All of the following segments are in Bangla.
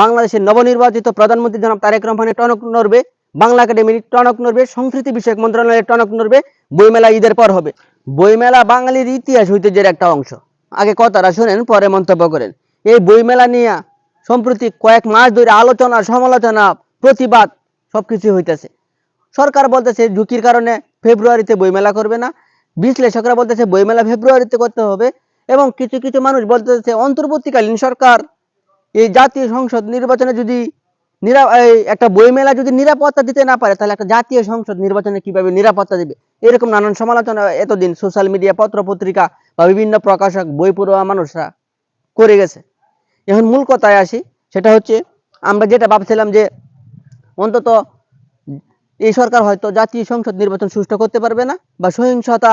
বাংলাদেশের নবনির্বাচিত প্রধানমন্ত্রী জনাব তারেক রহমানের টনক নড়বে, বাংলা একাডেমির টনক নড়বে, সংস্কৃতি বিষয়ক মন্ত্রণালয়ের টনক নড়বে, বইমেলা ঈদের পর হবে। বইমেলা বাঙালির ইতিহাস ঐতিহ্যের একটা অংশ। আগে কথাটা শোনেন, পরে মন্তব্য করেন। এই বইমেলা নিয়ে সম্প্রতি কয়েক মাস ধরে আলোচনা, সমালোচনা, প্রতিবাদ সবকিছু হইতেছে। সরকার বলতেছে, ঝুঁকির কারণে ফেব্রুয়ারিতে বইমেলা করবে না। বিশ্লেষকরা বলতেছে, বইমেলা ফেব্রুয়ারিতে করতে হবে। এবং কিছু কিছু মানুষ বলতেছে, অন্তর্বর্তীকালীন সরকার এই জাতীয় সংসদ নির্বাচনে যদি একটা বইমেলা যদি নিরাপত্তা দিতে না পারে, তাহলে একটা জাতীয় সংসদ নির্বাচনে কীভাবে নিরাপত্তা দিবে? এরকম নানান সমালোচনা এতদিন সোশ্যাল মিডিয়া পত্র পত্রিকা বা বিভিন্ন প্রকাশক, বই পড়ুয়া মানুষরা করে গেছে। এখন মূল কথায় আসি, সেটা হচ্ছে আমরা যেটা ভাবছিলাম যে অন্তত এই সরকার হয়তো জাতীয় সংসদ নির্বাচন সুষ্ঠু করতে পারবে না বা সহিংসতা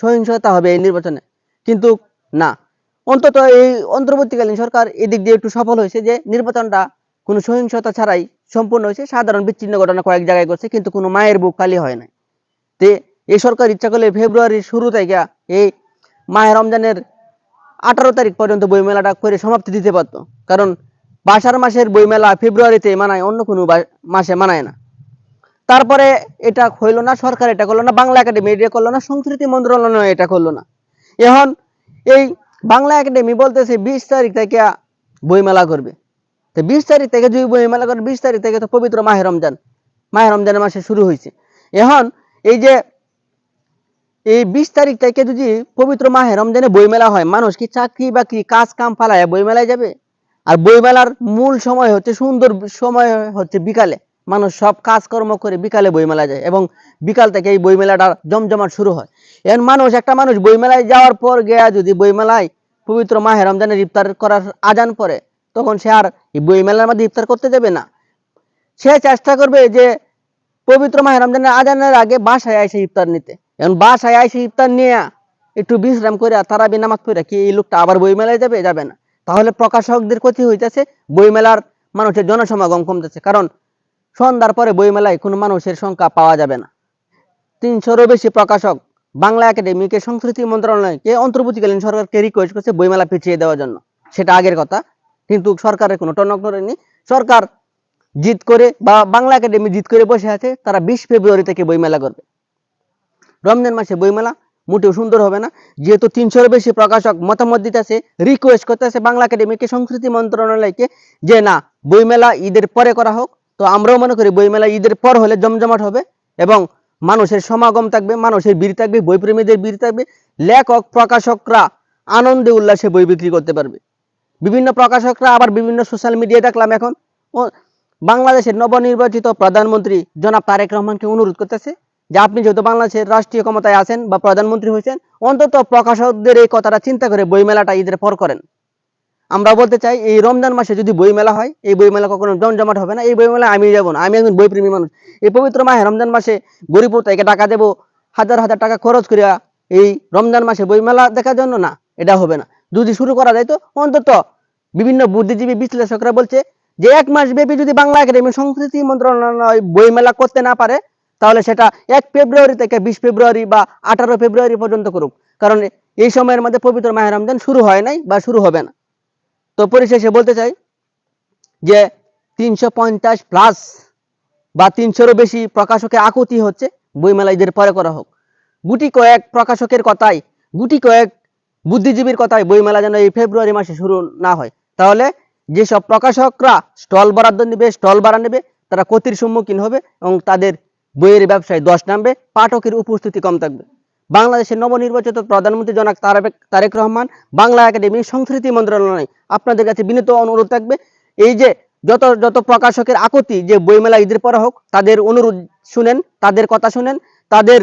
সহিংসতা হবে এই নির্বাচনে। কিন্তু না অন্তত এই অন্তর্বর্তীকালীন সরকার এদিক দিয়ে একটু সফল হয়েছে যে নির্বাচনটা কোনো সহিংসতা ছাড়াই সম্পূর্ণ হয়েছে। সাধারণ বিচ্ছিন্ন ঘটনা কয়েক জায়গায় করছে কিন্তু কোনো মায়ের বুক খালি হয় নাই। তে এই সরকার ইচ্ছা করলে ফেব্রুয়ারির শুরু থেকে এই মায়ের রমজানের আঠারো তারিখ পর্যন্ত বইমেলাটা করে সমাপ্তি দিতে পারতো। কারণ বাসার মাসের বইমেলা ফেব্রুয়ারিতে মানায়, অন্য কোনো মাসে মানায় না। তারপরে এটা হইল না, সরকার এটা করল না, বাংলা একাডেমি এটা করল না, সংস্কৃতি মন্ত্রণালয় এটা করল না। এখন এই বাংলা একাডেমি বলতেছে বিশ তারিখ থেকে বইমেলা করবে। তো বিশ তারিখ থেকে যদি বইমেলা করে, বিশ তারিখ থেকে তো পবিত্র মাহে রমজান। মাহে রমজানের মাসে শুরু হয়েছে। এখন এই যে এই বিশ তারিখ থেকে যদি পবিত্র মাহে রমজানে বইমেলা হয়, মানুষ কি চাকরি বাকরি কাজ কাম ফালায় বইমেলায় যাবে? আর বইমেলার মূল সময় হচ্ছে সুন্দর সময় হচ্ছে বিকালে। মানুষ সব কাজকর্ম করে বিকালে বইমেলা যায় এবং বিকাল থেকে এই বইমেলাটা জমজমাট শুরু হয়। এখন মানুষ, একটা মানুষ বইমেলায় যাওয়ার পর গিয়া যদি বইমেলায় পবিত্র মাহে রমজানের ইফতার করার আজান পরে তখন সে আর বইমেলার মধ্যে ইফতার করতে যাবে না। সে চেষ্টা করবে যে পবিত্র মাহে রমজানের আজানের আগে বাসায় আইসে ইফতার নিতে। এখন বাসায় আইসে ইফতার নিয়ে একটু বিশ্রাম করে তারাবি নামাজ পড়ে কি এই লোকটা আবার বইমেলায় যাবে? যাবে না। তাহলে প্রকাশকদের ক্ষতি হইতেছে, বইমেলার মানুষের জনসমাগম কমতেছে। কারণ সন্ধ্যার পরে বইমেলায় কোনো মানুষের সংখ্যা পাওয়া যাবে না। তিনশোরও বেশি প্রকাশক বাংলা একাডেমিকে সংস্কৃতি মন্ত্রণালয়কে অন্তর্বর্তীকালীন সরকারকে রিকোয়েস্ট করছে বইমেলা পিছিয়ে দেওয়ার জন্য। সেটা আগের কথা, কিন্তু সরকারের কোনো টনক নড়েনি সরকার জিত করে বা বাংলা একাডেমি জিত করে বসে আছে, তারা বিশ ফেব্রুয়ারি থেকে বইমেলা করবে। রমজান মাসে বইমেলা মোটেও সুন্দর হবে না, যেহেতু তিনশোর বেশি প্রকাশক মতামত দিতেছে রিকোয়েস্ট করতেছে বাংলা একাডেমিকে সংস্কৃতি মন্ত্রণালয়কে যে না, বইমেলা ঈদের পরে করা হোক তো আমরাও মনে করি বইমেলা ঈদের পর হলে জমজমাট হবে এবং মানুষের সমাগম থাকবে, মানুষের ভিড় থাকবে, বইপ্রেমীদের ভিড় থাকবে, লেখক, প্রকাশকরা আনন্দে উল্লাসে বই বিক্রি করতে পারবে। বিভিন্ন প্রকাশকরা আবার বিভিন্ন সোশ্যাল মিডিয়ায় দেখলাম এখন। বাংলাদেশের নবনির্বাচিত প্রধানমন্ত্রী জনাব তারেক রহমানকে অনুরোধ করতেছে যে আপনি যেহেতু বাংলাদেশের রাষ্ট্রীয় ক্ষমতায় আছেন বা প্রধানমন্ত্রী হয়েছেন, অন্তত প্রকাশকদের এই কথাটা চিন্তা করে বইমেলাটা ঈদের পর করেন। আমরা বলতে চাই, এই রমজান মাসে যদি বইমেলা হয়, এই বইমেলা কখনো জমজমাট হবে না, এই বইমেলা আমি যাব না, আমি একজন বইপ্রেমী মানুষ। এই পবিত্র মাহে রমজান মাসে গরিপুর থেকে টাকা দেবো, হাজার হাজার টাকা খরচ করিয়া এই রমজান মাসে বইমেলা দেখার জন্য না, এটা হবে না। যদি শুরু করা যায় তো, অন্তত বিভিন্ন বুদ্ধিজীবী বিশ্লেষকরা বলছে যে এক মাস ব্যাপী যদি বাংলা একাডেমি সংস্কৃতি মন্ত্রণালয় বইমেলা করতে না পারে, তাহলে সেটা এক ফেব্রুয়ারি থেকে বিশ ফেব্রুয়ারি বা আঠারো ফেব্রুয়ারি পর্যন্ত করুক। কারণ এই সময়ের মধ্যে পবিত্র মাহে রমজান শুরু হয় নাই বা শুরু হবে না। তো পরিশেষে বলতে চাই যে তিনশো পঞ্চাশ প্লাস বা তিনশোরও বেশি প্রকাশকের আকুতি হচ্ছে বইমেলা ঈদের পরে করা হোক। গুটি কয়েক প্রকাশকের কথাই, গুটি কয়েক বুদ্ধিজীবীর কথাই বইমেলা যেন এই ফেব্রুয়ারি মাসে শুরু না হয়। তাহলে যেসব প্রকাশকরা স্টল বরাদ্দ নেবে, স্টল ভাড়া নেবে, তারা ক্ষতির সম্মুখীন হবে এবং তাদের বইয়ের ব্যবসায় দশ নামবে, পাঠকের উপস্থিতি কম থাকবে। বাংলাদেশের নবনির্বাচিত প্রধানমন্ত্রী জনাক তারেক তারেক রহমান, বাংলা একাডেমি সংস্কৃতি মন্ত্রণালয় আপনাদের কাছে বিনীত অনুরোধ থাকবে। এই যে যত যত প্রকাশকের আকুতি যে বইমেলা ঈদের পরে হোক, তাদের অনুরোধ শুনেন, তাদের কথা শুনেন, তাদের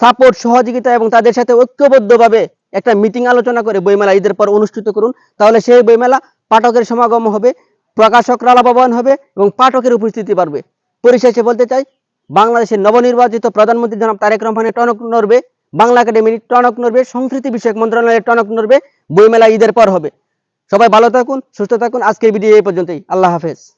সাপোর্ট, সহযোগিতা এবং তাদের সাথে ঐক্যবদ্ধভাবে একটা মিটিং আলোচনা করে বইমেলা ঈদের পর অনুষ্ঠিত করুন। তাহলে সেই বইমেলা পাঠকের সমাগম হবে প্রকাশকরা লাভবান হবে এবং পাঠকের উপস্থিতি বাড়বে। পরিশেষে বলতে চাই, বাংলাদেশের নবনির্বাচিত প্রধানমন্ত্রী জনাব তারেক রহমানের টনক নড়বে। বাংলা একাডেমির টনক নড়বে, সংস্কৃতি বিষয়ক মন্ত্রণালয়ের টনক নড়বে বইমেলা ঈদের পর হবে। সবাই ভালো থাকুন, সুস্থ থাকুন, আজকের ভিডিও এই পর্যন্তই। আল্লাহ হাফেজ।